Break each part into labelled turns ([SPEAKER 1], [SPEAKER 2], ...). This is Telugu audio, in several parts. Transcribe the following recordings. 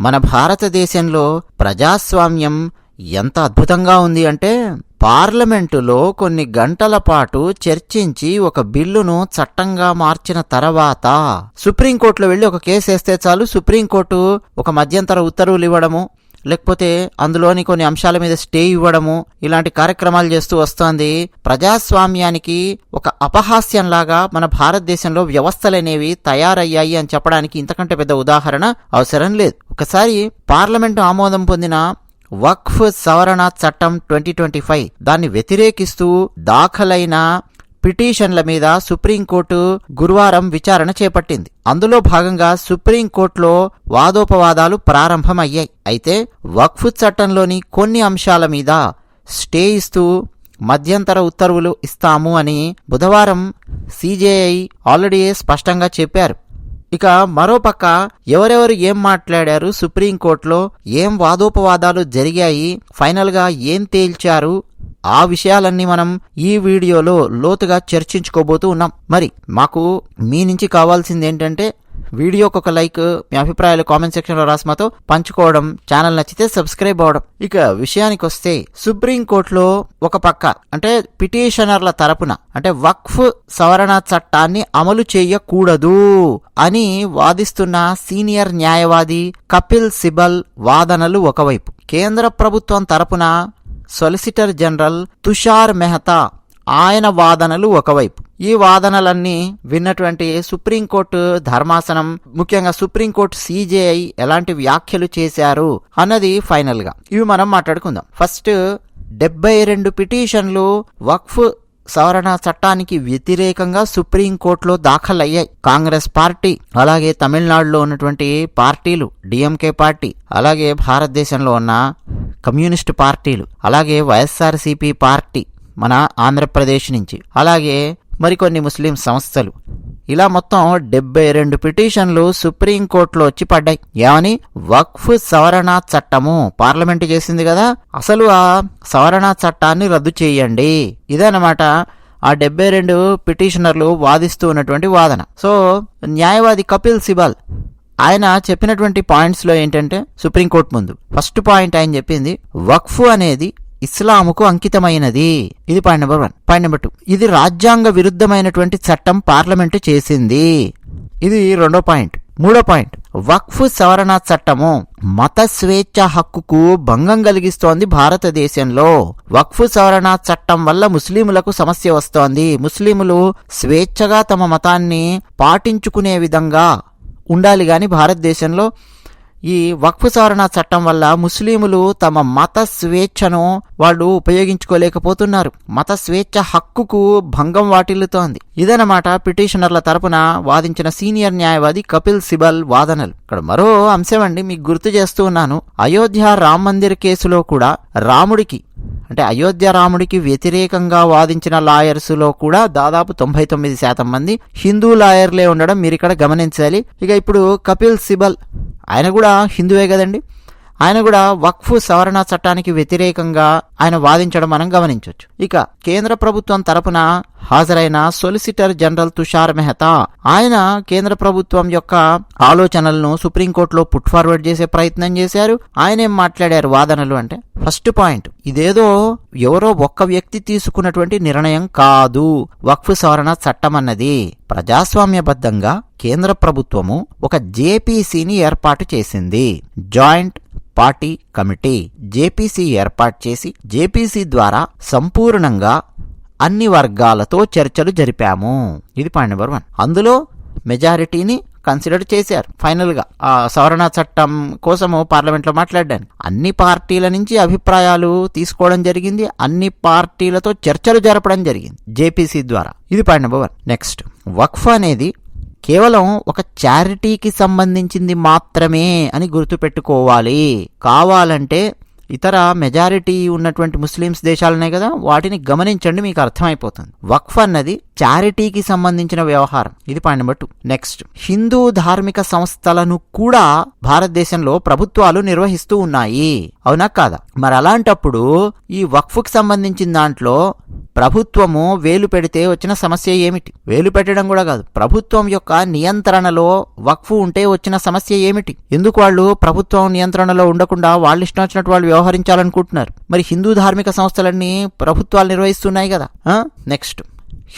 [SPEAKER 1] మన భారతదేశంలో ప్రజాస్వామ్యం ఎంత అద్భుతంగా ఉంది అంటే పార్లమెంటులో కొన్ని గంటల పాటు చర్చించి ఒక బిల్లును చట్టంగా మార్చిన తర్వాత సుప్రీంకోర్టులో వెళ్ళి ఒక కేసు వేస్తే చాలు. సుప్రీంకోర్టు ఒక మధ్యంతర ఉత్తర్వులు ఇవ్వడము లేకపోతే అందులోని కొన్ని అంశాల మీద స్టే ఇవ్వడము ఇలాంటి కార్యక్రమాలు చేస్తూ వస్తోంది. ప్రజాస్వామ్యానికి ఒక అపహాస్యంలాగా మన భారతదేశంలో వ్యవస్థలనేవి తయారయ్యాయి అని చెప్పడానికి ఇంతకంటే పెద్ద ఉదాహరణ అవసరం లేదు. ఒకసారి పార్లమెంటు ఆమోదం పొందిన వక్ఫ్ సవరణ చట్టం ట్వంటీ ట్వంటీ ఫైవ్ దాన్ని వ్యతిరేకిస్తూ దాఖలైన పిటిషన్ల మీద సుప్రీంకోర్టు గురువారం విచారణ చేపట్టింది. అందులో భాగంగా సుప్రీంకోర్టులో వాదోపవాదాలు ప్రారంభమయ్యాయి. అయితే వక్ఫ్ చట్టంలోని కొన్ని అంశాల మీద స్టే ఇస్తూ మధ్యంతర ఉత్తర్వులు ఇస్తాము అని బుధవారం సీజేఐ ఆల్రెడీ స్పష్టంగా చెప్పారు. ఇక మరోపక్క ఎవరెవరు ఏం మాట్లాడారు సుప్రీంకోర్టులో ఏం వాదోపవాదాలు జరిగాయి ఫైనల్గా ఏం తేల్చారు ఆ విషయాలన్నీ మనం ఈ వీడియోలో లోతుగా చర్చించుకోబోతూ ఉన్నాం. మరి మాకు మీ నుంచి కావాల్సింది ఏంటంటే వీడియోకి ఒక లైక్ మీ అభిప్రాయాలు కామెంట్ సెక్షన్లో రాసి మాతో పంచుకోవడం ఛానల్ నచ్చితే సబ్స్క్రైబ్ అవ్వడం. ఇక విషయానికి వస్తే సుప్రీంకోర్టులో ఒక పక్క అంటే పిటిషనర్ల తరపున అంటే వక్ఫ్ సవరణ చట్టాన్ని అమలు చేయకూడదు అని వాదిస్తున్న సీనియర్ న్యాయవాది కపిల్ సిబల్ వాదనలు ఒకవైపు. కేంద్ర ప్రభుత్వం తరపున సొలిసిటర్ జనరల్ తుషార్ మెహతా ఆయన వాదనలు ఒకవైపు. ఈ వాదనలన్నీ విన్నటువంటి సుప్రీంకోర్టు ధర్మాసనం ముఖ్యంగా సుప్రీంకోర్టు సీజేఐ ఎలాంటి వ్యాఖ్యలు చేశారు అన్నది ఫైనల్గా ఇవి మనం మాట్లాడుకుందాం. ఫస్ట్ డెబ్బై రెండు పిటిషన్లు వక్ఫ్ సవరణ చట్టానికి వ్యతిరేకంగా సుప్రీంకోర్టులో దాఖలయ్యాయి. కాంగ్రెస్ పార్టీ అలాగే తమిళనాడులో ఉన్నటువంటి పార్టీలు డిఎంకే పార్టీ అలాగే భారతదేశంలో ఉన్న కమ్యూనిస్టు పార్టీలు అలాగే వైఎస్ఆర్సీపీ పార్టీ మన ఆంధ్రప్రదేశ్ నుంచి అలాగే మరికొన్ని ముస్లిం సంస్థలు. ఇలా మొత్తం డెబ్బై రెండు పిటిషన్లు సుప్రీంకోర్టులో వచ్చి పడ్డాయి. ఏమని? వక్ఫ్ సవరణ చట్టము పార్లమెంటు చేసింది కదా అసలు ఆ సవరణ చట్టాన్ని రద్దు చేయండి. ఇదనమాట ఆ డెబ్బై రెండు పిటిషనర్లు వాదిస్తూ ఉన్నటువంటి వాదన. సో న్యాయవాది కపిల్ సిబాల్ ఆయన చెప్పినటువంటి పాయింట్స్లో ఏంటంటే సుప్రీంకోర్టు ముందు. ఫస్ట్ పాయింట్ ఆయన చెప్పింది వక్ఫ్ అనేది ఇస్లాముకు అంకితమైనది. ఇది point number one point number two ఇది రాజ్యాంగ విరుద్ధమైనటువంటి చట్టం పార్లమెంటు చేసింది. ఇది రెండో పాయింట్ మూడో పాయింట్ వక్ఫ్ సవరణ చట్టము మత స్వేచ్ఛ హక్కుకు భంగం కలిగిస్తోంది భారతదేశంలో. వక్ఫ్ సవరణ చట్టం వల్ల ముస్లిములకు సమస్య వస్తోంది. ముస్లిములు స్వేచ్ఛగా తమ మతాన్ని పాటించుకునే విధంగా ఉండాలి కానీ భారతదేశంలో ఈ వక్ఫ్ సవరణ చట్టం వల్ల ముస్లింలు తమ మత స్వేచ్ఛను వాళ్ళు ఉపయోగించుకోలేకపోతున్నారు. మత స్వేచ్ఛ హక్కుకు భంగం వాటిల్లుతోంది. ఇదనమాట పిటిషనర్ల తరపున వాదించిన సీనియర్ న్యాయవాది కపిల్ సిబల్ వాదనలు. ఇక్కడ మరో అంశం అండి మీకు గుర్తు చేస్తూ ఉన్నాను. అయోధ్య రామ్ మందిర్ కేసులో కూడా రాముడికి అంటే అయోధ్య రాముడికి వ్యతిరేకంగా వాదించిన లాయర్స్లో కూడా దాదాపు తొంభై తొమ్మిది శాతం మంది హిందూ లాయర్లే ఉండడం మీరు ఇక్కడ గమనించాలి. ఇక ఇప్పుడు కపిల్ సిబల్ ఆయన కూడా హిందువే కదండి. ఆయన కూడా వక్ఫ్ సవరణ చట్టానికి వ్యతిరేకంగా ఆయన వాదించడం మనం గమనించవచ్చు ఇక కేంద్ర ప్రభుత్వం తరపున హాజరైన సొలిసిటర్ జనరల్ తుషార్ మెహతా ఆయన కేంద్ర ప్రభుత్వం యొక్క ఆలోచనలను సుప్రీంకోర్టులో పుట్ ఫార్వర్డ్ చేసే ప్రయత్నం చేశారు. ఆయన ఏం మాట్లాడారు వాదనలు అంటే ఫస్ట్ పాయింట్ ఇదేదో ఎవరో ఒక్క వ్యక్తి తీసుకున్నటువంటి నిర్ణయం కాదు. వక్ఫ్ సవరణ చట్టం అన్నది ప్రజాస్వామ్యబద్ధంగా కేంద్ర ప్రభుత్వము ఒక జేపీసీని ఏర్పాటు చేసింది. జాయింట్ పార్టీ కమిటీ జేపీసీ ఏర్పాటు చేసి జేపీసీ ద్వారా సంపూర్ణంగా అన్ని వర్గాలతో చర్చలు జరిపాము. ఇది పాయింట్ నెంబర్ వన్. అందులో మెజారిటీని కన్సిడర్ చేశారు. ఫైనల్గా ఆ సవరణ చట్టం కోసము పార్లమెంట్లో మాట్లాడడానికి అన్ని పార్టీల నుంచి అభిప్రాయాలు తీసుకోవడం జరిగింది. అన్ని పార్టీలతో చర్చలు జరపడం జరిగింది. జేపీసీ ద్వారా. ఇది పాయింట్ నెంబర్ వన్. నెక్స్ట్ వక్ఫ్ అనేది కేవలం ఒక చారిటీకి సంబంధించింది మాత్రమే అని గుర్తుపెట్టుకోవాలి. కావాలంటే ఇతర మెజారిటీ ఉన్నటువంటి ముస్లిమ్స్ దేశాలనే కదా వాటిని గమనించండి మీకు అర్థమైపోతుంది. వక్ఫ్ అన్నది చారిటీకి సంబంధించిన వ్యవహారం. ఇది point number two next Hindu ధార్మిక సంస్థలను కూడా భారతదేశంలో ప్రభుత్వాలు నిర్వహిస్తూ ఉన్నాయి. అవునా కాదా? మరి అలాంటప్పుడు ఈ వక్ఫ్కి సంబంధించిన దాంట్లో ప్రభుత్వము వేలు పెడితే వచ్చిన సమస్య ఏమిటి? వేలు పెట్టడం కూడా కాదు. ప్రభుత్వం యొక్క నియంత్రణలో వక్ఫ్ ఉంటే వచ్చిన సమస్య ఏమిటి? ఎందుకు వాళ్ళు ప్రభుత్వం నియంత్రణలో ఉండకుండా వాళ్ళు ఇష్టం వచ్చినట్టు వాళ్ళు వ్యవహరించాలనుకుంటున్నారు. మరి హిందూ ధార్మిక సంస్థలన్నీ ప్రభుత్వాలు నిర్వహిస్తున్నాయి కదా. నెక్స్ట్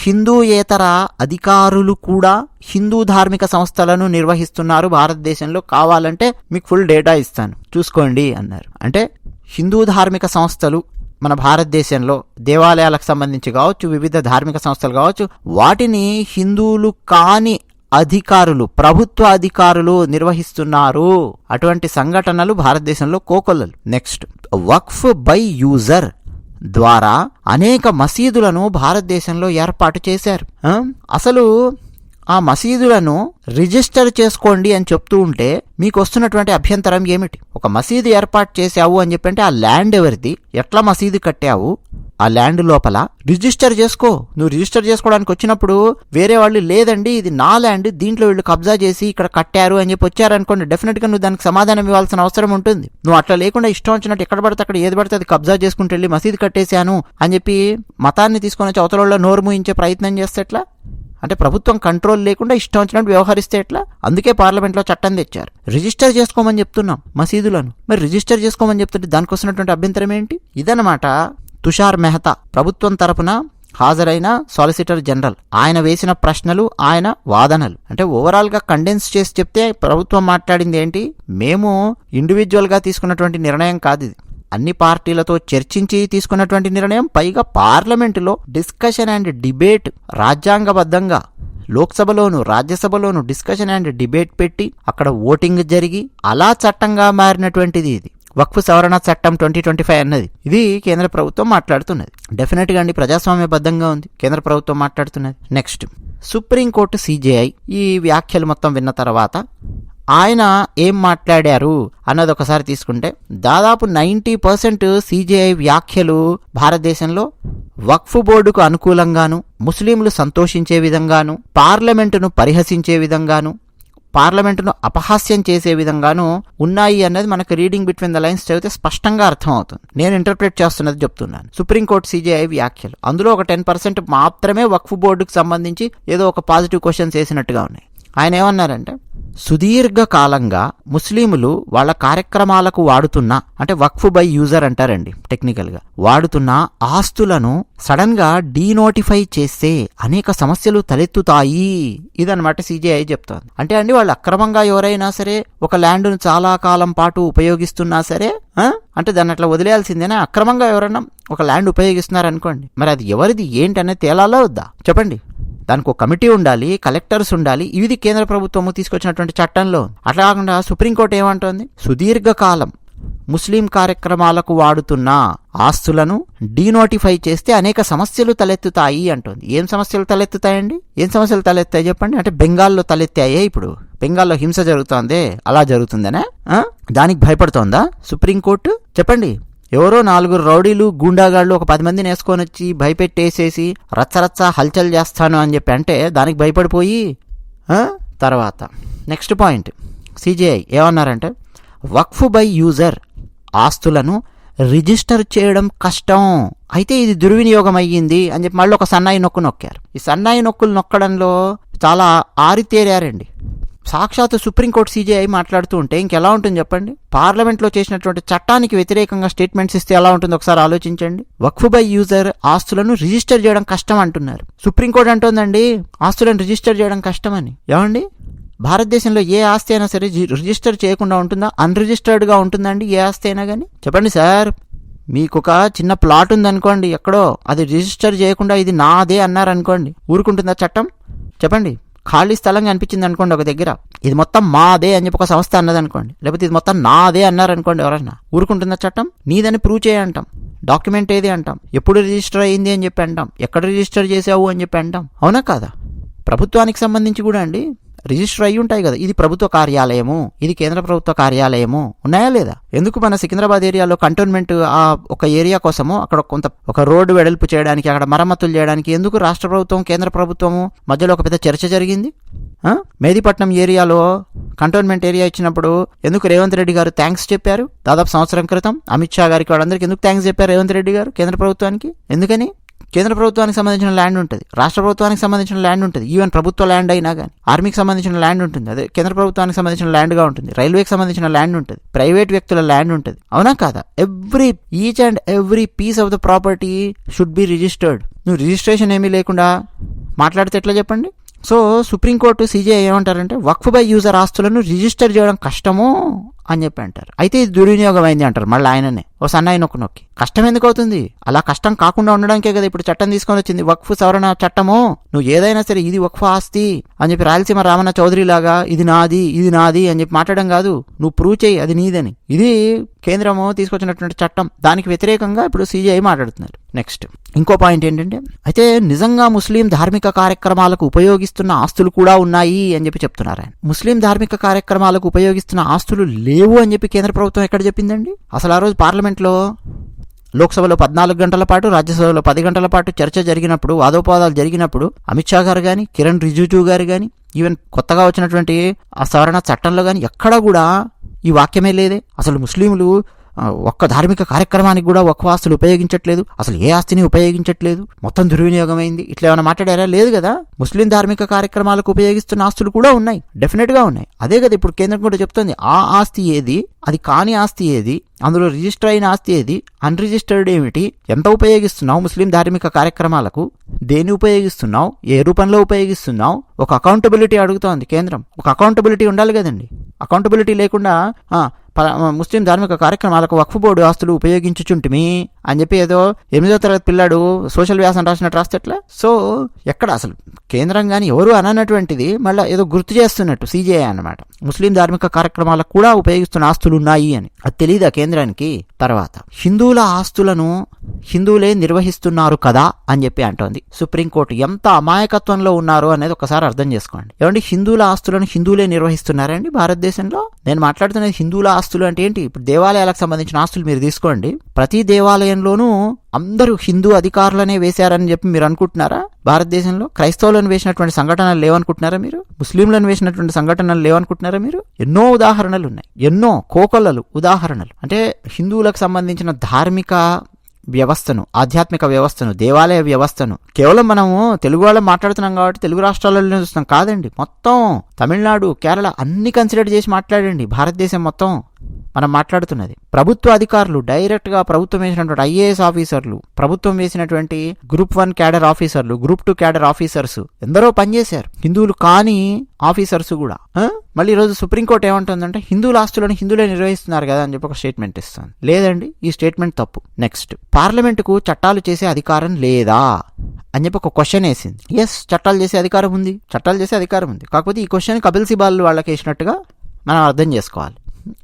[SPEAKER 1] హిందూయేతర అధికారులు కూడా హిందూ ధార్మిక సంస్థలను నిర్వహిస్తున్నారు భారతదేశంలో. కావాలంటే మీకు ఫుల్ డేటా ఇస్తాను. చూసుకోండి అన్నారు. అంటే హిందూ ధార్మిక సంస్థలు మన భారతదేశంలో దేవాలయాలకు సంబంధించి కావచ్చు వివిధ ధార్మిక సంస్థలు కావచ్చు వాటిని హిందువులు కాని అధికారులు ప్రభుత్వ అధికారులు నిర్వహిస్తున్నారు. అటువంటి సంఘటనలు భారతదేశంలో కోకొల్లలు. నెక్స్ట్ వక్ఫ్ బై యూజర్ ద్వారా అనేక మసీదులను భారతదేశంలో ఏర్పాటు చేశారు. అసలు ఆ మసీదులను రిజిస్టర్ చేసుకోండి అని చెప్తూ ఉంటే మీకు వస్తున్నటువంటి అభ్యంతరం ఏమిటి? ఒక మసీదు ఏర్పాటు చేశావు అని చెప్పంటే ఆ ల్యాండ్ ఎవరిది? ఎట్లా మసీదు కట్టావు? ఆ ల్యాండ్ లోపల రిజిస్టర్ చేసుకో. నువ్వు రిజిస్టర్ చేసుకోవడానికి వచ్చినప్పుడు వేరే వాళ్ళు లేదండి ఇది నా ల్యాండ్ దీంట్లో వీళ్ళు కబ్జా చేసి ఇక్కడ కట్టారు అని చెప్పి వచ్చారనుకోండి డెఫినెట్గా నువ్వు దానికి సమాధానం ఇవ్వాల్సిన అవసరం ఉంటుంది. నువ్వు అట్లా లేకుండా ఇష్టం వచ్చినట్టు ఎక్కడ పడితే అక్కడ ఏది పడితే అది కబ్జా చేసుకుంటూ వెళ్ళి మసీదు కట్టేశాను అని చెప్పి మతాన్ని తీసుకొని వచ్చి అవతల నోరు మూయించే ప్రయత్నం చేస్తే ఎట్లా? అంటే ప్రభుత్వం కంట్రోల్ లేకుండా ఇష్టం వచ్చినట్టు వ్యవహరిస్తే ఎట్లా? అందుకే పార్లమెంట్లో చట్టం తెచ్చారు. రిజిస్టర్ చేసుకోమని చెప్తున్నాం మసీదులను. మరి రిజిస్టర్ చేసుకోమని చెప్తుంటే దానికి వస్తున్నటువంటి అభ్యంతరం ఏంటి? ఇదనమాట తుషార్ మెహతా ప్రభుత్వం తరపున హాజరైన సాలిసిటర్ జనరల్ ఆయన వేసిన ప్రశ్నలు ఆయన వాదనలు. అంటే ఓవరాల్గా కండెన్స్ చేసి చెప్తే ప్రభుత్వం మాట్లాడింది ఏంటి? మేము ఇండివిజువల్గా తీసుకున్నటువంటి నిర్ణయం కాదు ఇది. అన్ని పార్టీలతో చర్చించి తీసుకున్నటువంటి నిర్ణయం పైగా పార్లమెంటులో డిస్కషన్ అండ్ డిబేట్ రాజ్యాంగబద్ధంగా లోక్సభలోను రాజ్యసభలోను డిస్కషన్ అండ్ డిబేట్ పెట్టి అక్కడ ఓటింగ్ జరిగి అలా చట్టంగా మారినటువంటిది ఇది. వక్ఫ్ సవరణ చట్టం ట్వంటీ ట్వంటీ ఫైవ్ అన్నది. ఇది కేంద్ర ప్రభుత్వం మాట్లాడుతున్నది. డెఫినెట్గా అండి ప్రజాస్వామ్యబద్ధంగా ఉంది. కేంద్ర ప్రభుత్వం మాట్లాడుతున్నది. నెక్స్ట్ సుప్రీంకోర్టు సిజేఐ ఈ వ్యాఖ్యలు మొత్తం విన్న తర్వాత ఆయన ఏం మాట్లాడారు అన్నది ఒకసారి తీసుకుంటే దాదాపు నైంటీ పర్సెంట్ సీజేఐ వ్యాఖ్యలు భారతదేశంలో వక్ఫ్ బోర్డుకు అనుకూలంగాను ముస్లింలు సంతోషించే విధంగాను పార్లమెంటును పరిహసించే విధంగాను పార్లమెంటును అపహాస్యం చేసే విధంగాను ఉన్నాయి అన్నది మనకు రీడింగ్ బిట్వీన్ ద లైన్స్ చదివితే స్పష్టంగా అర్థమవుతుంది. నేను ఇంటర్ప్రిట్ చేస్తున్నది చెప్తున్నాను. సుప్రీంకోర్టు సీజేఐ వ్యాఖ్యలు. అందులో ఒక టెన్ పర్సెంట్ మాత్రమే వక్ఫ్ బోర్డుకు సంబంధించి ఏదో ఒక పాజిటివ్ క్వశ్చన్స్ వేసినట్టుగా ఉన్నాయి. ఆయన ఏమన్నారంటే సుదీర్ఘకాలంగా ముస్లింలు వాళ్ళ కార్యక్రమాలకు వాడుతున్న అంటే వక్ఫ్ బై యూజర్ అంటారండి టెక్నికల్గా వాడుతున్న ఆస్తులను సడన్గా డీనోటిఫై చేస్తే అనేక సమస్యలు తలెత్తుతాయి. ఇదనమాట సిజేఐ చెప్తోంది. అంటే అండి వాళ్ళు అక్రమంగా ఎవరైనా సరే ఒక ల్యాండ్ను చాలా కాలం పాటు ఉపయోగిస్తున్నా సరే అంటే దాన్ని అట్లా వదిలేయాల్సిందేనా? అక్రమంగా ఎవరైనా ఒక ల్యాండ్ ఉపయోగిస్తున్నారనుకోండి మరి అది ఎవరిది ఏంటనే తేలాలో వద్దా? చెప్పండి. దానికి ఒక కమిటీ ఉండాలి కలెక్టర్స్ ఉండాలి ఇది కేంద్ర ప్రభుత్వము తీసుకొచ్చినటువంటి చట్టంలో. అట్లా కాకుండా సుప్రీంకోర్టు ఏమంటోంది? సుదీర్ఘకాలం ముస్లిం కార్యక్రమాలకు వాడుతున్న ఆస్తులను డీనోటిఫై చేస్తే అనేక సమస్యలు తలెత్తుతాయి అంటోంది. ఏం సమస్యలు తలెత్తుతాయండి? ఏం సమస్యలు తలెత్తాయి చెప్పండి? అంటే బెంగాల్లో తలెత్తాయే ఇప్పుడు. బెంగాల్లో హింస జరుగుతోంది అలా జరుగుతుందనే? దానికి భయపడుతోందా సుప్రీంకోర్టు? చెప్పండి. ఎవరో నాలుగురు రౌడీలు గూండాగాళ్ళు ఒక పది మందిని వేసుకొని వచ్చి భయపెట్టేసేసి రచ్చరచ్చ హల్చల్ చేస్తాను అని చెప్పి అంటే దానికి భయపడిపోయి తర్వాత నెక్స్ట్ పాయింట్. సిజేఐ ఏమన్నారంటే వక్ఫ్ బై యూజర్ ఆస్తులను రిజిస్టర్ చేయడం కష్టం. అయితే ఇది దుర్వినియోగం అయ్యింది అని చెప్పి మళ్ళీ ఒక సన్నాయి నొక్కు నొక్కారు. ఈ సన్నాయి నొక్కులు నొక్కడంలో చాలా ఆరితేరారండి. సాక్షాత్ సుప్రీంకోర్టు సీజేఐ మాట్లాడుతూ ఉంటే ఇంకెలా ఉంటుంది చెప్పండి? పార్లమెంట్లో చేసినటువంటి చట్టానికి వ్యతిరేకంగా స్టేట్మెంట్స్ ఇస్తే ఎలా ఉంటుందో ఒకసారి ఆలోచించండి. వక్ఫ్ బై యూజర్ ఆస్తులను రిజిస్టర్ చేయడం కష్టం అంటున్నారు. సుప్రీంకోర్టు అంటుందండి ఆస్తులను రిజిస్టర్ చేయడం కష్టమని. ఏమండి? భారతదేశంలో ఏ ఆస్తి అయినా సరే రిజిస్టర్ చేయకుండా ఉంటుందా? అన్రిజిస్టర్డ్గా ఉంటుందండి ఏ ఆస్తి అయినా కానీ చెప్పండి సార్. మీకు ఒక చిన్న ప్లాట్ ఉందనుకోండి ఎక్కడో అది రిజిస్టర్ చేయకుండా ఇది నాదే అన్నారనుకోండి ఊరుకుంటుందా చట్టం? చెప్పండి. ఖాళీ స్థలం కనిపించింది అనుకోండి ఒక దగ్గర. ఇది మొత్తం మాదే అని చెప్పి ఒక సంస్థ అన్నది అనుకోండి. లేకపోతే ఇది మొత్తం నాదే అన్నారనుకోండి ఎవరన్నా ఊరుకుంటుందా చట్టం నీదని ప్రూవ్ చేయంటాం డాక్యుమెంట్ ఏది అంటాం. ఎప్పుడు రిజిస్టర్ అయింది అని చెప్పి అంటాం. ఎక్కడ రిజిస్టర్ చేసావు అని చెప్పి అంటాం. అవునా కాదా? ప్రభుత్వానికి సంబంధించి కూడా అండి. రిజిస్టర్ అయ్యి ఉంటాయి కదా. ఇది ప్రభుత్వ కార్యాలయము. ఇది కేంద్ర ప్రభుత్వ కార్యాలయము. ఉన్నాయా లేదా? ఎందుకు మన సికింద్రాబాద్ ఏరియాలో కంటోన్మెంట్ ఆ ఒక ఏరియా కోసము అక్కడ కొంత ఒక రోడ్డు వెడల్పు చేయడానికి అక్కడ మరమ్మతులు చేయడానికి ఎందుకు రాష్ట్ర ప్రభుత్వం కేంద్ర ప్రభుత్వము మధ్యలో ఒక పెద్ద చర్చ జరిగింది? మేదిపట్నం ఏరియాలో కంటోన్మెంట్ ఏరియా ఇచ్చినప్పుడు ఎందుకు రేవంత్ రెడ్డి గారు థ్యాంక్స్ చెప్పారు? దాదాపు సంవత్సరం క్రితం అమిత్ షా గారికి వాళ్ళందరికీ ఎందుకు థ్యాంక్స్ చెప్పారు రేవంత్ రెడ్డి గారు కేంద్ర ప్రభుత్వానికి? ఎందుకని? కేంద్ర ప్రభుత్వానికి సంబంధించిన ల్యాండ్ ఉంటుంది. రాష్ట్ర ప్రభుత్వానికి సంబంధించిన ల్యాండ్ ఉంటుంది. ఈవెన్ ప్రభుత్వ ల్యాండ్ అయినా కానీ ఆర్మీకి సంబంధించిన ల్యాండ్ ఉంటుంది. అదే కేంద్ర ప్రభుత్వానికి సంబంధించిన ల్యాండ్గా ఉంటుంది. రైల్వేకి సంబంధించిన ల్యాండ్ ఉంటుంది. ప్రైవేట్ వ్యక్తుల ల్యాండ్ ఉంటుంది. అవునా కాదా? Every each and every piece of the property should be registered నువ్వు రిజిస్ట్రేషన్ ఏమీ లేకుండా మాట్లాడితే ఎట్లా చెప్పండి? సో సుప్రీంకోర్టు సీజీఐ ఏమంటారంటే వక్ఫ్ బై యూజర్ ఆస్తులను రిజిస్టర్ చేయడం కష్టము అని చెప్పి అంటారు. అయితే ఇది దుర్వినియోగం అయింది అంటారు మళ్ళీ ఆయననే. ఓ సన్నాయి నొక్కు నొక్కి. కష్టం ఎందుకు అవుతుంది? అలా కష్టం కాకుండా ఉండడానికే కదా ఇప్పుడు చట్టం తీసుకొని వచ్చింది. వక్ఫ్ సవరణ చట్టము. నువ్వు ఏదైనా సరే ఇది వక్ఫ్ ఆస్తి అని చెప్పి రాయలసీమ రామన్న చౌదరి లాగా ఇది నాది ఇది నాది అని చెప్పి మాట్లాడడం కాదు. నువ్వు ప్రూవ్ చేయి అది నీదని. ఇది కేంద్రము తీసుకొచ్చినటువంటి చట్టం. దానికి వ్యతిరేకంగా ఇప్పుడు సీజీఐ మాట్లాడుతున్నారు. నెక్స్ట్ ఇంకో పాయింట్ ఏంటంటే అయితే నిజంగా ముస్లిం ధార్మిక కార్యక్రమాలకు ఉపయోగిస్తున్న ఆస్తులు కూడా ఉన్నాయి అని చెప్పి చెప్తున్నారు ఆయన. ముస్లిం ధార్మిక కార్యక్రమాలకు ఉపయోగిస్తున్న ఆస్తులు లేవు అని చెప్పి కేంద్ర ప్రభుత్వం ఎక్కడ చెప్పిందండి? అసలు ఆ రోజు పార్లమెంట్లో లోక్సభలో పద్నాలుగు గంటల పాటు రాజ్యసభలో పది గంటల పాటు చర్చ జరిగినప్పుడు వాదోపవాదాలు జరిగినప్పుడు అమిత్ షా గారు కానీ కిరణ్ రిజిజు గారు కానీ ఈవెన్ కొత్తగా వచ్చినటువంటి ఆ సవరణ చట్టంలో కానీ ఎక్కడా కూడా ఈ వాక్యమే లేదే. అసలు ముస్లింలు ఒక్క ధార్మిక కార్యక్రమానికి కూడా ఒక్క ఆస్తులు ఉపయోగించట్లేదు. అసలు ఏ ఆస్తిని ఉపయోగించట్లేదు. మొత్తం దుర్వినియోగమైంది. ఇట్లా ఏమైనా మాట్లాడారా? లేదు కదా. ముస్లిం ధార్మిక కార్యక్రమాలకు ఉపయోగిస్తున్న ఆస్తులు కూడా ఉన్నాయి. డెఫినెట్గా ఉన్నాయి. అదే కదా ఇప్పుడు కేంద్రం కూడా చెప్తుంది. ఆ ఆస్తి ఏది? అది కాని ఆస్తి ఏది? అందులో రిజిస్టర్ అయిన ఆస్తి ఏది? అన్రిజిస్టర్డ్ ఏమిటి? ఎంత ఉపయోగిస్తున్నావు ముస్లిం ధార్మిక కార్యక్రమాలకు? దేన్ని ఉపయోగిస్తున్నావు? ఏ రూపంలో ఉపయోగిస్తున్నావు? ఒక అకౌంటబిలిటీ అడుగుతోంది కేంద్రం. ఒక అకౌంటబిలిటీ ఉండాలి కదండి. అకౌంటబిలిటీ లేకుండా ముస్లిం ధార్మిక కార్యక్రమాలకు వక్ఫ్ బోర్డు ఆస్తులు ఉపయోగించుచుంటిమి అని చెప్పి ఏదో ఎనిమిదో తరగతి పిల్లాడు సోషల్ వ్యాసం రాసినట్టు రాస్తే ఎట్లా? సో ఎక్కడ అసలు కేంద్రం కానీ ఎవరు అననటువంటిది మళ్ళీ ఏదో గుర్తు చేస్తున్నట్టు సీజేఐ అన్నమాట. ముస్లిం ధార్మిక కార్యక్రమాలకు కూడా ఉపయోగిస్తున్న ఆస్తులు ఉన్నాయి అని. అది తెలియదా కేంద్రానికి? తర్వాత హిందువుల ఆస్తులను హిందువులే నిర్వహిస్తున్నారు కదా అని చెప్పి అంటోంది. సుప్రీంకోర్టు ఎంత అమాయకత్వంలో ఉన్నారు అనేది ఒకసారి అర్థం చేసుకోండి. ఏమంటే హిందువుల ఆస్తులను హిందువులే నిర్వహిస్తున్నారండి భారతదేశంలో? నేను మాట్లాడుతున్నది హిందువుల ఆస్తులు అంటే ఏంటి? ఇప్పుడు దేవాలయాలకు సంబంధించిన ఆస్తులు మీరు తీసుకోండి. ప్రతి దేవాలయంలోనూ అందరూ హిందూ అధికారులనే వేశారని చెప్పి మీరు అనుకుంటున్నారా? భారతదేశంలో క్రైస్తవులను వేసినటువంటి సంఘటనలు లేవనుకుంటున్నారా మీరు? ముస్లింలను వేసినటువంటి సంఘటనలు లేవనుకుంటున్నారా మీరు? ఎన్నో ఉదాహరణలు ఉన్నాయి. ఎన్నో కోకొల్లలు ఉదాహరణలు. అంటే హిందువులకు సంబంధించిన ధార్మిక వ్యవస్థను ఆధ్యాత్మిక వ్యవస్థను దేవాలయ వ్యవస్థను. కేవలం మనము తెలుగు వాళ్ళం మాట్లాడుతున్నాం కాబట్టి తెలుగు రాష్ట్రాలలో చూస్తున్నాం. కాదండి మొత్తం తమిళనాడు కేరళ అన్ని కన్సిడర్ చేసి మాట్లాడండి. భారతదేశం మొత్తం. మనం మాట్లాడుతున్నది. ప్రభుత్వ అధికారులు డైరెక్ట్గా ప్రభుత్వం వేసినటువంటి ఐఏఎస్ ఆఫీసర్లు ప్రభుత్వం వేసినటువంటి గ్రూప్ వన్ క్యాడర్ ఆఫీసర్లు గ్రూప్ టూ క్యాడర్ ఆఫీసర్స్ ఎందరో పనిచేశారు. హిందువులు కాని ఆఫీసర్స్ కూడా. మళ్ళీ ఈరోజు సుప్రీంకోర్టు ఏమంటుందంటే హిందువుల ఆస్తులను హిందువులే నిర్వహిస్తున్నారు కదా అని చెప్పి ఒక స్టేట్మెంట్ ఇస్తాను లేదండి ఈ స్టేట్మెంట్ తప్పు. నెక్స్ట్ పార్లమెంటుకు చట్టాలు చేసే అధికారం లేదా అని చెప్పి ఒక క్వశ్చన్ వేసింది. ఎస్ చట్టాలు చేసే అధికారం ఉంది. చట్టాలు చేసే అధికారం ఉంది. కాకపోతే ఈ క్వశ్చన్ కపిల్ సిబాల్ వాళ్ళకి వేసినట్టుగా మనం అర్థం చేసుకోవాలి.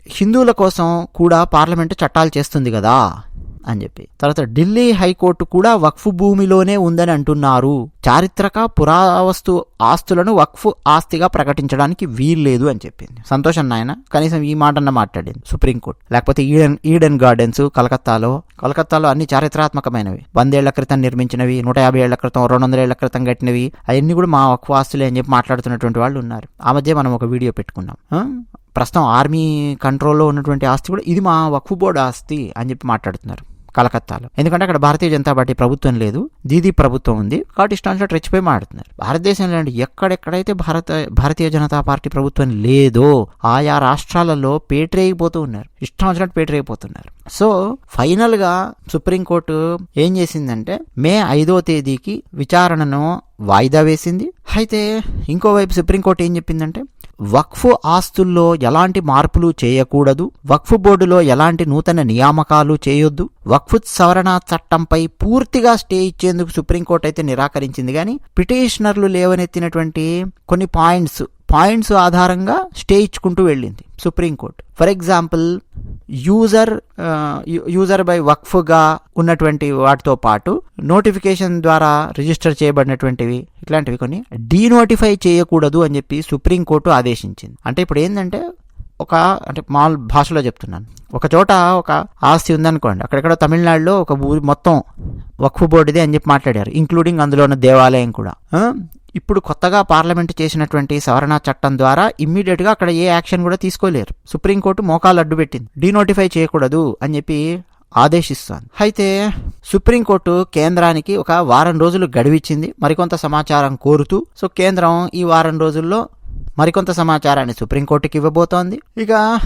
[SPEAKER 1] హిందువుల కోసం కూడా పార్లమెంటు చట్టాలు చేస్తుంది కదా అని చెప్పి. తర్వాత ఢిల్లీ హైకోర్టు కూడా వక్ఫ్ భూమిలోనే ఉందని అంటున్నారు. చారిత్రక పురావస్తు ఆస్తులను వక్ఫ్ ఆస్తిగా ప్రకటించడానికి వీల్లేదు అని చెప్పింది. సంతోషం నాయన? కనీసం ఈ మాటన్న మాట్లాడింది సుప్రీంకోర్టు. లేకపోతే ఈడెన్ ఈడెన్ గార్డెన్స్ కలకత్తాలో కలకత్తాలో అన్ని చారిత్రాత్మకమైనవి. వందేళ్ళ క్రితం నిర్మించినవి నూట యాభై ఏళ్ళ క్రితం రెండు వందల ఏళ్ళ క్రితం కట్టినవి అవన్నీ కూడా మా వక్ఫ్ ఆస్తులే అని చెప్పి మాట్లాడుతున్నటువంటి వాళ్ళు ఉన్నారు. ఆ మధ్య మనం ఒక వీడియో పెట్టుకున్నాం. ప్రస్తుతం ఆర్మీ కంట్రోల్లో ఉన్నటువంటి ఆస్తి కూడా ఇది మా వక్ఫ్ బోర్డు ఆస్తి అని చెప్పి మాట్లాడుతున్నారు కలకత్తాలో. ఎందుకంటే అక్కడ భారతీయ జనతా పార్టీ ప్రభుత్వం లేదు దీదీ ప్రభుత్వం ఉంది కాబట్టి ఇష్టానుసారి రెచ్చిపోయి మాడుతున్నారు భారతదేశంలో ఎక్కడెక్కడైతే భారత భారతీయ జనతా పార్టీ ప్రభుత్వం లేదో ఆయా రాష్ట్రాలలో పేటరేగిపోతూ ఉన్నారు. ఇష్టం వచ్చినట్టు పేటరేగిపోతున్నారు. సో ఫైనల్గా సుప్రీంకోర్టు ఏం చేసిందంటే మే ఐదో తేదీకి విచారణను వాయిదా వేసింది. అయితే ఇంకోవైపు సుప్రీంకోర్టు ఏం చెప్పిందంటే వక్ఫ్ ఆస్తుల్లో ఎలాంటి మార్పులు చేయకూడదు. వక్ఫ్ బోర్డులో ఎలాంటి నూతన నియామకాలు చేయొద్దు. వక్ఫ్ సవరణ చట్టంపై పూర్తిగా స్టే ఇచ్చేందుకు సుప్రీంకోర్టు అయితే నిరాకరించింది. కానీ పిటిషనర్లు లేవనెత్తినటువంటి కొన్ని పాయింట్స్ పాయింట్స్ ఆధారంగా స్టే ఇచ్చుకుంటూ వెళ్ళింది supreme court. For example user you- user by వక్ఫ్గా ఉన్నటువంటి వాటితో పాటు నోటిఫికేషన్ ద్వారా రిజిస్టర్ చేయబడినటువంటివి ఇట్లాంటివి కొన్ని డీనోటిఫై చేయకూడదు అని చెప్పి సుప్రీంకోర్టు ఆదేశించింది. అంటే ఇప్పుడు ఏంటంటే ఒక అంటే మామూలు భాషలో చెప్తున్నాను. ఒక చోట ఒక ఆస్తి ఉందనుకోండి అక్కడెక్కడ తమిళనాడులో ఒక ఊరి మొత్తం వక్ఫ్ బోర్డుది అని చెప్పి మాట్లాడారు ఇంక్లూడింగ్ అందులో ఉన్న దేవాలయం కూడా. ఇప్పుడు కొత్తగా పార్లమెంట్ చేసినటువంటి సవరణ చట్టం ద్వారా ఇమ్మీడియట్గా అక్కడ ఏ యాక్షన్ కూడా తీసుకోలేరు. సుప్రీంకోర్టు మోకాలు అడ్డు పెట్టింది. డీనోటిఫై చేయకూడదు అని చెప్పి ఆదేశిస్తాను. అయితే సుప్రీంకోర్టు కేంద్రానికి ఒక వారం రోజులు గడివిచ్చింది. మరికొంత సమాచారం కోరుతూ సో కేంద్రం ఈ వారం రోజుల్లో మరికొంత సమాచారాన్ని సుప్రీంకోర్టుకి ఇవ్వబోతోంది. ఇక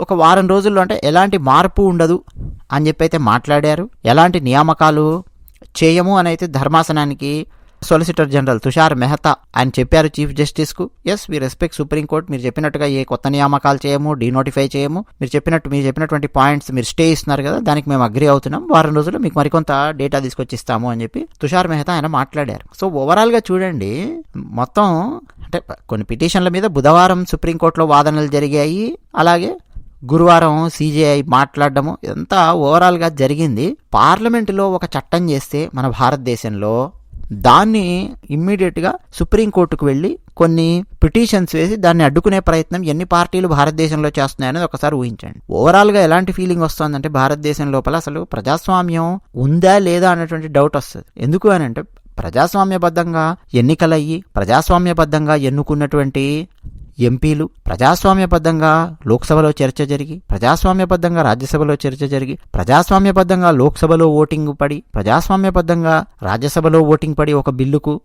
[SPEAKER 1] ఒక వారం రోజుల్లో అంటే ఎలాంటి మార్పు ఉండదు అని చెప్పి అయితే మాట్లాడారు. ఎలాంటి నియామకాలు చేయము అని అయితే ధర్మాసనానికి సొలిసిటర్ జనరల్ తుషార్ మెహతా ఆయన చెప్పారు chief జస్టిస్కు yes we respect supreme court మీరు చెప్పినట్టుగా ఏ కొత్త నియామకాలు చేయము డీనోటిఫై చేయము. మీరు చెప్పినట్టు మీరు చెప్పినటువంటి పాయింట్స్ మీరు స్టే ఇస్తున్నారు కదా దానికి మేము అగ్రి అవుతున్నాం. వారం రోజుల్లో మీకు మరికొంత డేటా తీసుకొచ్చి ఇస్తాము అని చెప్పి తుషార్ మెహతా ఆయన మాట్లాడారు. సో ఓవరాల్గా చూడండి మొత్తం అంటే కొన్ని పిటిషన్ల మీద బుధవారం సుప్రీంకోర్టులో వాదనలు జరిగాయి. అలాగే గురువారం సీజేఐ మాట్లాడడము ఇదంతా ఓవరాల్గా జరిగింది. పార్లమెంటులో ఒక చట్టం చేస్తే మన భారతదేశంలో దాన్ని ఇమ్మీడియట్గా సుప్రీంకోర్టుకు వెళ్ళి కొన్ని పిటిషన్స్ వేసి దాన్ని అడ్డుకునే ప్రయత్నం ఎన్ని పార్టీలు భారతదేశంలో చేస్తున్నాయనేది ఒకసారి ఊహించండి. ఓవరాల్గా ఎలాంటి ఫీలింగ్ వస్తుందంటే భారతదేశం లోపల అసలు ప్రజాస్వామ్యం ఉందా లేదా అనేటువంటి డౌట్ వస్తుంది. ఎందుకు అని అంటే ప్రజాస్వామ్యబద్ధంగా ఎన్నికలయ్యి ప్రజాస్వామ్యబద్ధంగా ఎన్నుకున్నటువంటి ఎంపీలు ప్రజాస్వామ్యబద్ధంగా లోక్సభలో చర్చ జరిగి ప్రజాస్వామ్యబద్ధంగా రాజ్యసభలో చర్చ జరిగి ప్రజాస్వామ్యబద్ధంగా లోక్సభలో ఓటింగ్ పడి ప్రజాస్వామ్యబద్ధంగా రాజ్యసభలో ఓటింగ్ పడి ఒక బిల్లుకు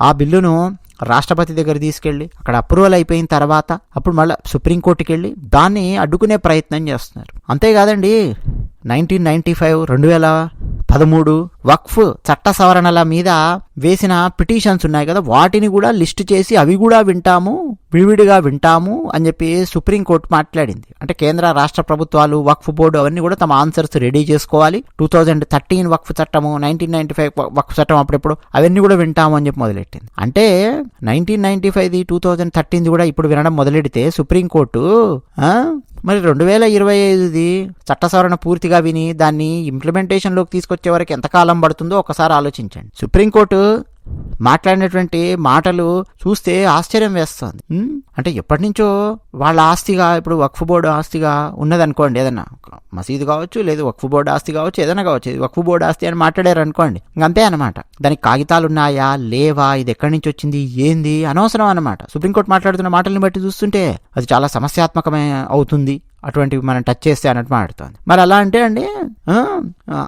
[SPEAKER 1] ఆ బిల్లును రాష్ట్రపతి దగ్గర తీసుకెళ్ళి అక్కడ అప్రూవల్ అయిపోయిన తర్వాత అప్పుడు మళ్ళీ సుప్రీంకోర్టుకి వెళ్ళి దాన్ని అడ్డుకునే ప్రయత్నం చేస్తున్నారు. అంతేకాదండి నైన్టీన్ నైన్టీ ఫైవ్ రెండు వేల పదమూడు వక్ఫ్ చట్ట సవరణల మీద వేసిన పిటిషన్స్ ఉన్నాయి కదా వాటిని కూడా లిస్ట్ చేసి అవి కూడా వింటాము విడివిడిగా వింటాము అని చెప్పి సుప్రీంకోర్టు మాట్లాడింది. అంటే కేంద్ర రాష్ట్ర ప్రభుత్వాలు వక్ఫ్ బోర్డు అవన్నీ కూడా తమ ఆన్సర్స్ రెడీ చేసుకోవాలి. టూ థౌజండ్ థర్టీన్ వక్ఫ్ చట్టము నైన్టీన్ నైన్టీ ఫైవ్ వక్ఫ్ చట్టం అప్పుడెప్పుడు అవన్నీ కూడా వింటాము అని చెప్పి మొదలెట్టింది. అంటే నైన్టీన్ నైన్టీ ఫైవ్ది టూ థౌజండ్ థర్టీన్ది కూడా ఇప్పుడు వినడం మొదలెడితే సుప్రీంకోర్టు మరి రెండు వేల ఇరవై ఐదుది చట్ట సవరణ పూర్తిగా విని దాన్ని ఇంప్లిమెంటేషన్లోకి తీసుకొచ్చే వరకు ఎంతకాలం పడుతుందో ఒకసారి ఆలోచించండి. సుప్రీంకోర్టు మాట్లాడినటువంటి మాటలు చూస్తే ఆశ్చర్యం వేస్తుంది. అంటే ఎప్పటి నుంచో వాళ్ళ ఆస్తిగా ఇప్పుడు వక్ఫ్ బోర్డు ఆస్తిగా ఉన్నదనుకోండి ఏదన్నా. మసీదు కావచ్చు లేదు వక్ఫ్ బోర్డు ఆస్తి కావచ్చు ఏదైనా కావచ్చు ఇది వక్ఫ్ బోర్డు ఆస్తి అని మాట్లాడారు అనుకోండి ఇంక అంతే అనమాట దానికి కాగితాలు ఉన్నాయా? లేవా? ఇది ఎక్కడి నుంచి వచ్చింది? ఏంది? అనవసరం అనమాట సుప్రీంకోర్టు మాట్లాడుతున్న మాటల్ని బట్టి చూస్తుంటే అది చాలా సమస్యాత్మకమే అవుతుంది. అటువంటివి మనం టచ్ చేస్తే అన్నట్టు మాట్లాడుతోంది. మరి అలా అంటే అండి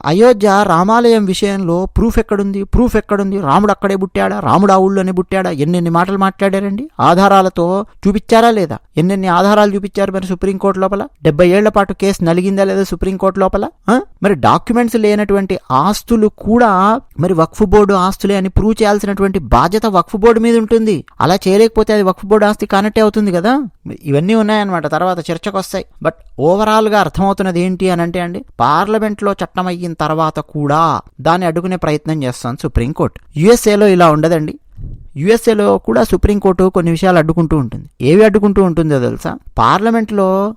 [SPEAKER 1] అయోధ్య రామాలయం విషయంలో ప్రూఫ్ ఎక్కడుంది? ప్రూఫ్ ఎక్కడుంది? రాముడు అక్కడే పుట్టాడా? రాముడు ఆ ఊళ్ళోనే పుట్టాడా? ఎన్నెన్ని మాటలు మాట్లాడారండి? ఆధారాలతో చూపించారా లేదా? ఎన్నెన్ని ఆధారాలు చూపించారు మరి సుప్రీంకోర్టు లోపల? డెబ్బై ఏళ్ళ పాటు కేసు నలిగిందా లేదా సుప్రీంకోర్టు లోపల? మరి డాక్యుమెంట్స్ లేనటువంటి ఆస్తులు కూడా మరి వక్ఫ్ బోర్డు ఆస్తులే అని ప్రూవ్ చేయాల్సినటువంటి బాధ్యత వక్ఫ్ బోర్డు మీద ఉంటుంది. అలా చేయలేకపోతే అది వక్ఫ్ బోర్డు ఆస్తి కానట్టే అవుతుంది కదా? ఇవన్నీ ఉన్నాయన్నమాట. తర్వాత చర్చకు వస్తాయి బట్ ఓవరాల్గా అర్థమవుతున్నది ఏంటి అని అంటే అండి పార్లమెంట్లో చట్టం అయిన తర్వాత కూడా దాన్ని అడ్డుకునే ప్రయత్నం చేస్తాను సుప్రీంకోర్టు. యుఎస్ఏలో ఇలా ఉండదండి. యుఎస్ఏలో కూడా సుప్రీంకోర్టు కొన్ని విషయాలు అడ్డుకుంటూ ఉంటుంది. ఏవి అడ్డుకుంటూ ఉంటుందో తెలుసా? పార్లమెంట్లో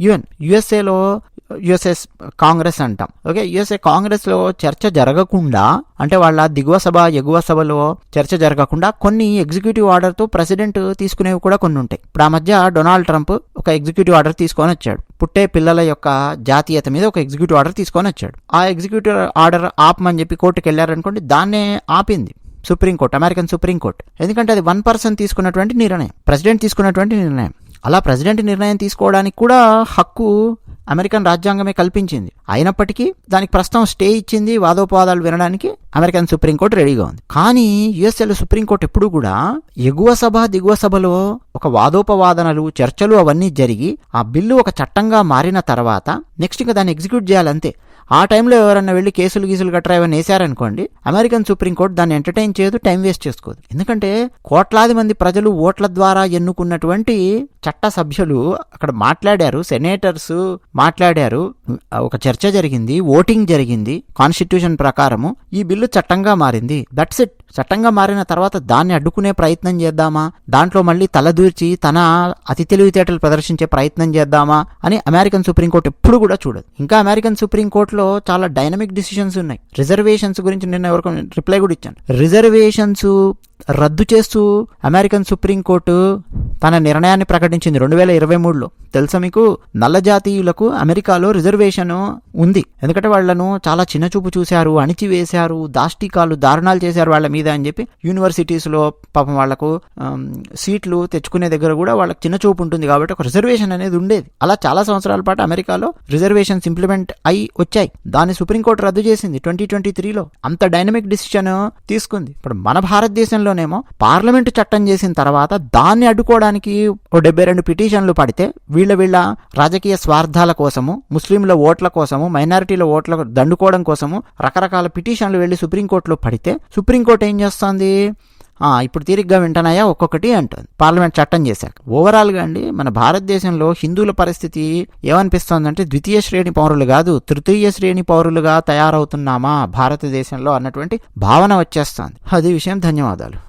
[SPEAKER 1] ఈవెన్ యుఎస్ఏలో యుఎస్ఎస్ కాంగ్రెస్ అంటాం. ఓకే యుఎస్ఏ కాంగ్రెస్లో చర్చ జరగకుండా అంటే వాళ్ళ దిగువ సభ ఎగువ సభలో చర్చ జరగకుండా కొన్ని ఎగ్జిక్యూటివ్ ఆర్డర్తో ప్రెసిడెంట్ తీసుకునేవి కూడా కొన్ని ఉంటాయి. ఇప్పుడు ఆ మధ్య డొనాల్డ్ ట్రంప్ ఒక ఎగ్జిక్యూటివ్ ఆర్డర్ తీసుకొని వచ్చాడు. పుట్టే పిల్లల యొక్క జాతీయత మీద ఒక ఎగ్జిక్యూటివ్ ఆర్డర్ తీసుకొని వచ్చాడు. ఆ ఎగ్జిక్యూటివ్ ఆర్డర్ ఆపమని చెప్పి కోర్టుకు వెళ్ళారనుకోండి దాన్నే ఆపింది సుప్రీంకోర్టు అమెరికన్ సుప్రీంకోర్టు ఎందుకంటే అది వన్ పర్సన్ తీసుకున్నటువంటి నిర్ణయం. ప్రెసిడెంట్ తీసుకున్నటువంటి నిర్ణయం. అలా ప్రెసిడెంట్ నిర్ణయం తీసుకోవడానికి కూడా హక్కు అమెరికన్ రాజ్యాంగమే కల్పించింది. అయినప్పటికీ దానికి ప్రస్తుతం స్టే ఇచ్చింది వాదోపవాదాలు వినడానికి అమెరికన్ సుప్రీంకోర్టు రెడీగా ఉంది. కానీ యుఎస్ఏలో సుప్రీంకోర్టు ఎప్పుడూ కూడా ఎగువ సభ దిగువ సభలో ఒక వాదోపవాదనలు చర్చలు అవన్నీ జరిగి ఆ బిల్లు ఒక చట్టంగా మారిన తర్వాత నెక్స్ట్ ఇంకా దాన్ని ఎగ్జిక్యూట్ చేయాలంతే. ఆ టైంలో ఎవరన్నా వెళ్ళి కేసులు గీసులు గట్రా ఏమైనా వేశారనుకోండి అమెరికన్ సుప్రీంకోర్టు దాన్ని ఎంటర్టైన్ చేయదు టైం వేస్ట్ చేసుకోదు. ఎందుకంటే కోట్లాది మంది ప్రజలు ఓట్ల ద్వారా ఎన్నుకున్నటువంటి చట్ట సభ్యులు అక్కడ మాట్లాడారు సెనేటర్స్ మాట్లాడారు. ఒక చర్చ జరిగింది ఓటింగ్ జరిగింది కాన్స్టిట్యూషన్ ప్రకారము. ఈ బిల్లు చట్టంగా మారింది. దట్స్ ఇట్ చట్టంగా మారిన తర్వాత దాన్ని అడ్డుకునే ప్రయత్నం చేద్దామా? దాంట్లో మళ్ళీ తలదూర్చి తన అతి తెలివితేటలు ప్రదర్శించే ప్రయత్నం చేద్దామా అని అమెరికన్ సుప్రీంకోర్టు ఎప్పుడు కూడా చూడదు. ఇంకా అమెరికన్ సుప్రీంకోర్టులో చాలా డైనమిక్ డిసిషన్స్ ఉన్నాయి. రిజర్వేషన్స్ గురించి నిన్న ఎవరికి రిప్లై కూడా ఇచ్చాను. రిజర్వేషన్స్ రద్దు చేస్తూ అమెరికన్ సుప్రీంకోర్టు తన నిర్ణయాన్ని ప్రకటించింది రెండు వేల ఇరవై మూడులో. తెలుసా మీకు? నల్ల జాతీయులకు అమెరికాలో రిజర్వేషన్ ఉంది. ఎందుకంటే వాళ్ళను చాలా చిన్నచూపు చూశారు అణిచివేశారు దాష్టికాలు దారుణాలు చేశారు వాళ్ళ మీద అని చెప్పి యూనివర్సిటీస్లో పాపం వాళ్ళకు సీట్లు తెచ్చుకునే దగ్గర కూడా వాళ్ళకి చిన్న చూపు ఉంటుంది కాబట్టి ఒక రిజర్వేషన్ అనేది ఉండేది. అలా చాలా సంవత్సరాల పాటు అమెరికాలో రిజర్వేషన్స్ ఇంప్లిమెంట్ అయి వచ్చాయి. దాన్ని సుప్రీంకోర్టు రద్దు చేసింది ట్వంటీ ట్వంటీ త్రీలో. అంత డైనమిక్ డిసిషన్ తీసుకుంది. ఇప్పుడు మన భారతదేశంలో భారతదేశంలోనేమో పార్లమెంటు చట్టం చేసిన తర్వాత దాన్ని అడ్డుకోవడానికి ఓ డెబ్బై రెండు పిటిషన్లు పడితే వీళ్ళ వీళ్ళ రాజకీయ స్వార్థాల కోసము ముస్లింల ఓట్ల కోసము మైనారిటీల ఓట్ల దండుకోవడం కోసము రకరకాల పిటిషన్లు వెళ్ళి సుప్రీంకోర్టులో పడితే సుప్రీంకోర్టు ఏం చేస్తుంది? ఇప్పుడు తీరిగ్గా వింటనాయా ఒక్కొక్కటి అంటుంది. పార్లమెంట్ చట్టం చేశాక. ఓవరాల్గా అండి మన భారతదేశంలో హిందువుల పరిస్థితి ఏమనిపిస్తోందంటే ద్వితీయ శ్రేణి పౌరులు కాదు తృతీయ శ్రేణి పౌరులుగా తయారవుతున్నామా భారతదేశంలో అన్నటువంటి భావన వచ్చేస్తుంది. అది విషయం ధన్యవాదాలు.